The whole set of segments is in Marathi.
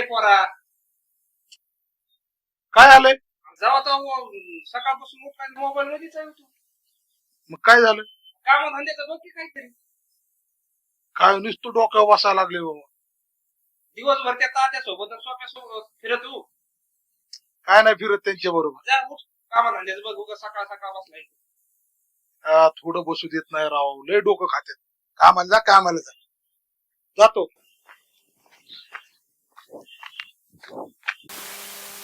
पोरा. काय आलंय जेव्हा तो सकाळपासून काय मोबाईल मध्येच आहे तू मग काय झालं? काम धंद्याचं बघ की काहीतरी. काय नुसतं डोक्यावर बसायला लागले बाबा. दिवसभर त्या तात्या सोबत सोप्या सोबत फिरत तू काय नाही फिरत त्यांच्या बरोबर. जा उठ. काम धंद्याचं बघ उगा सकाळ सकाळ बसलाय. आ, थोडं बसू देत नाही राव. लय डोकं खात्यात. कामाला जा कामाला जा. जातो.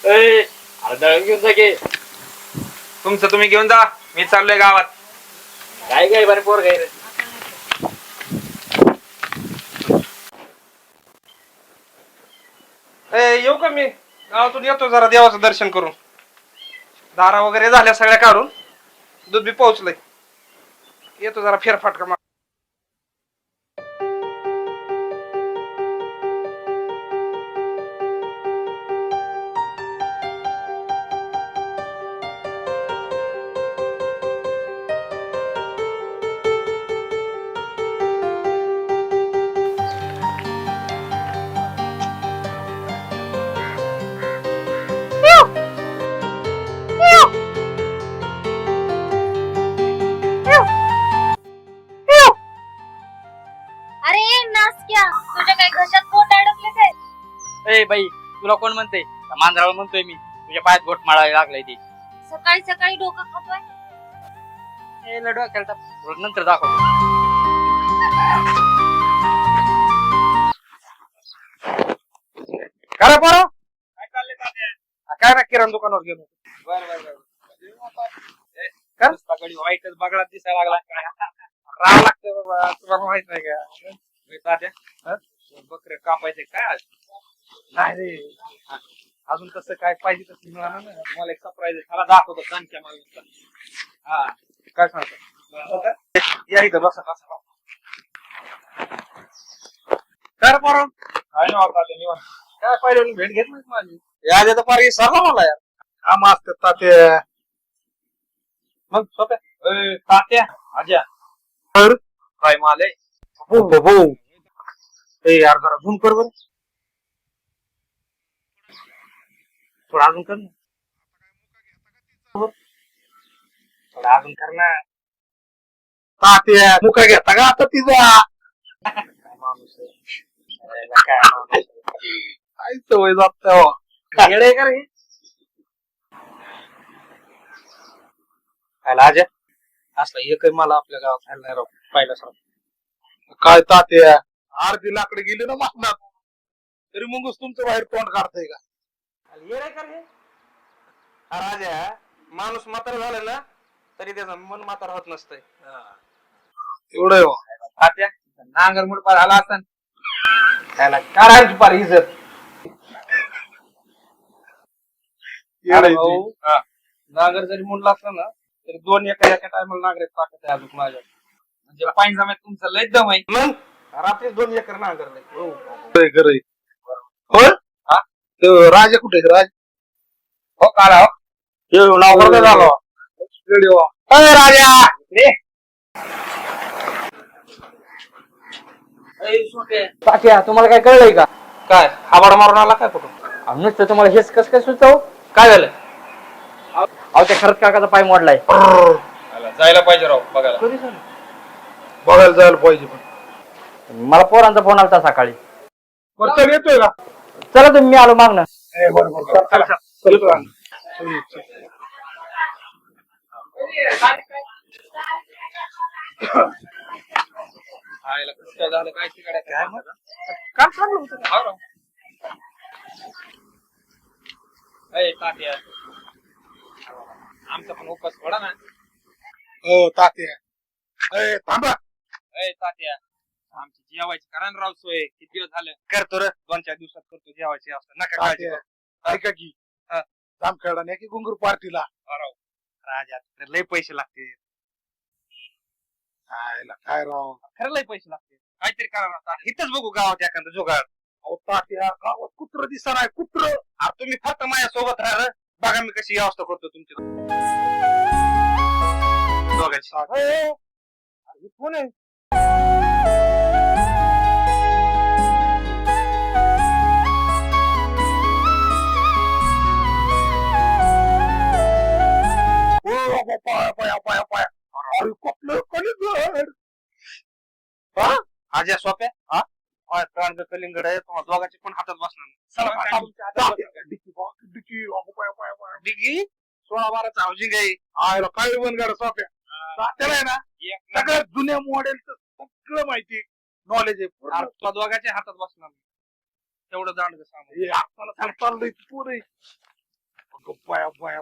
दळण घेऊन जा की. तुमचं तुम्ही घेऊन जा. मी चाललोय गावात. काय काय बरे पोर काय ए येऊ का मी? गावातून येतो जरा देवाचं दर्शन करून. दारा वगैरे झाल्या सगळ्या काढून. दूध बी पोहोचलंय. येतो जरा फेरफाटका मार तुला कोण म्हणते मांजरावर म्हणतोय मी. तुझ्या पायात गोट माळायला लागलाय ती. सकाळी सकाळी डोकं खातोय? ए लढवा खेळता नंतर दाखव. खरं बरं काय चाललंय काय ना किराणा दुकानावर गेलो. बर बर बर. कर. सकाळी वाईटच बगडात दिसायला लागला. राहा लागतं बाबा. तुम्हाला माहीत नाही का? तात्या. हं? बकरे कापायचे काय आज? नाही रे. अजून तसं काय पाहिजे तसं मिळालं ना मला एक सरप्राईज मला दाखवतो हा. काय सांगतो? या इथं बसा बसा कर बरं काय नाही वाटत निवांत. काय पाहिजे भेट घेत नाही माझी. याद तर पार सरला मला यार. काम असतात तात्या. मग सोप्या ए, तात्या आज्या. तर? काय माल आहे हो हो, हो. ए यार जरा झूम कर बरं. थोडा अजून कर ना थोडा अजून कर ना तात्या मुका घेता का आता तिचा काय माणूस आहे. काय माणूस आहे. काय सवय जात. येडे आहे का रे खायला आज्या असला एकही मला आपल्या गावात खायला नाही राव पाहिला सर काय तात्या अर्धी लाकडे गेली ना मागणार तरी मगच तुमचं बाहेर तोंड काढतंय का हा राजा माणूस म्हातारा झाला ना तरी त्याचं मन म्हातारा होत नसतंय एवढं आहे हो. नांगर मुड पार आला असता त्याला काढायची पार इज्जत. भाऊ, हा. नांगर जरी मुडला असला ना तरी दोन एका एका टायमाला नांगरेत टाकत आहे अजून माझ्या म्हणजे पाणी जमात तुमचं लय दम आहे मग रात्री दोन एकर नांगरलंय हो. खरंय. होय हा? तो राजा कुठे आहे? राज? हो काढा हो. हे नाव बरोबर झालं. रेडिओ. राजा! रे. पाट्या तुम्हाला काय कळलंय का? काय हाबाड मारून आला काय कुठं नुसतं तुम्हाला हेच कस काय सुचव? काय झालं? अहो त्या खरंच काकाचा पाय मोडलाय. जायला पाहिजे राव बघायला. बघायला जायला पाहिजे पण. मला पोरांचा फोन आलता सकाळी. बरं चल येतोय का? चला तुम्ही मी आलो मागणं ए, बरं बरं चल, चल, चल, मग काम होतं का? तात्या आमचा पण उपवास थोडा ना हो तात्या. ए, थांबा. अय तात्या. आमची जेवायची. करा ना राव सोय किती दिवस झालं? करतो रे. दोन चार दिवसात करतो. जेवायची असतं. नका काळजी करू. ऐका की. हा. जामखेडा नाही की गुंगूर पार्टीला? हो राव. राजा तर लय पैसे लागतील आयला काय राव? खरं लय पैसे लागतील काहीतरी करा ना तात्या. इथंच बघू गावात एखादं जुगाड. अहो तात्या गावात कुत्र दिसणार आहे कुत्र? अरे तुम्ही फक्त माझ्या सोबत राहा रे. बघा मी कशी व्यवस्था करतो तुमची. दोघांची. अरे, कोण आहे? हा? आज या सोप्या? हा? हा, प्राण कलिंगड आहे तुम्हाला दोघांचे पण हातात बसणार डिग्गी सोळा बाराचा हाऊसिंग आहे. आयला काय बनगाड सोप्या. तात्याला आहे ना. सगळ्यात जुन्या मॉडेलचं सगळं माहिती नॉलेज आहे पूर्ण. दोघांच्या हातात बसणार. तेवढं दांड सामान हे आपल्याला सांग चाललंय पुरे अगं पाया पाया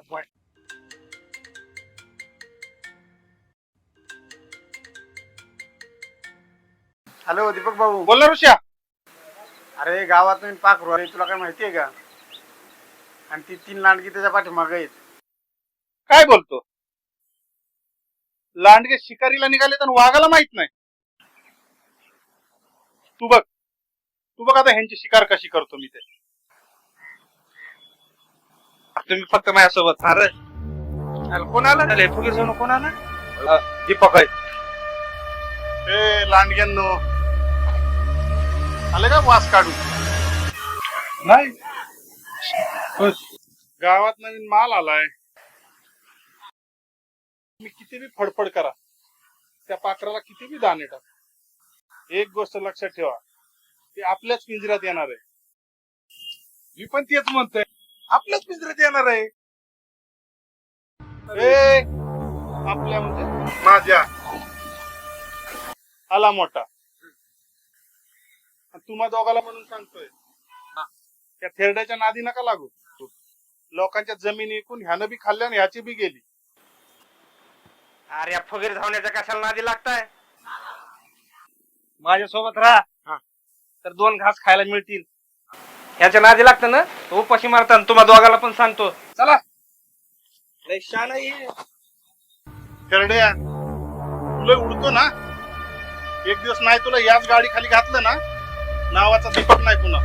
हॅलो दीपक भाऊ. बोल ना ऋषा अरे गावात नवीन पाखरू आहे तुला काय माहिती आहे का? आणि ती तीन लांडगी त्याच्या पाठीमागे आहेत. काय बोलतो? लांडगे शिकारीला निघाले तर वाघाला माहीत नाही. तू बघ. तू बघ आता ह्यांची शिकार कशी करतो मी ते. तुम्ही फक्त माझ्यासोबत. अरे. अरे, कोण आला? जाऊन कोण आला? दीपक आहे. ए लांडग्यांनो. आले का वास काढून? नाही. गावात नवीन माल आलाय. मी किती बी फडफड करा. त्या पाखराला किती बी दाणे टाक. एक गोष्ट लक्षात ठेवा. ते आपल्याच पिंजऱ्यात येणार आहे. मी पण तेच म्हणतोय. आपल्याच पिंजऱ्यात येणार आहे. ए, आपल्या म्हणजे माझ्या. आला मोठा. आणि तुम्हा दोघाला म्हणून सांगतोय. त्या थेरड्याच्या नादी नका लागू. लोकांच्या जमिनी ऐकून ह्यानं बी खाल्ल्या आणि ह्याची बी गेली. अरे या फुगीर धावण्याच्या कशाला नादी लागताय? माझ्यासोबत राहा. तर दोन घास खायला मिळतील. याच्या नादी लागतं ना? तर उपाशी मारता तुम्हा दोघाला पण सांगतो. चला. लय शान थेरड्या तुला उडतो ना? एक दिवस नाही तुला याच गाडी खाली घातलं ना? नावाचा दीपक नाही पुन्हा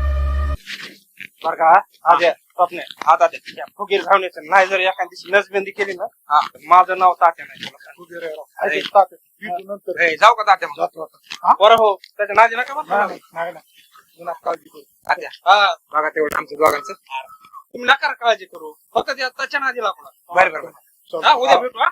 बर का आज स्वप्ने आता द्या. या फुगीर धावण्याचं नाही जर एखाद दिवशी नसबंदी केली ना माझं नाव तात्या नाही तुला सांगतो. ऐक तात्या, भेटू नंतर. ए, जाऊ का तात्या मग? जातो आता. बरं हो त्याच्या नादी नका बरं नाही, का? नाही, नाही. तू नका काळजी करू. तात्या हा बघा तेवढं आमचं दोघांचं तुम्ही नका काळजी करू फक्त त्या त्याच्या नादी लागणार बरं बरं चल. हा उद्या भेटू हा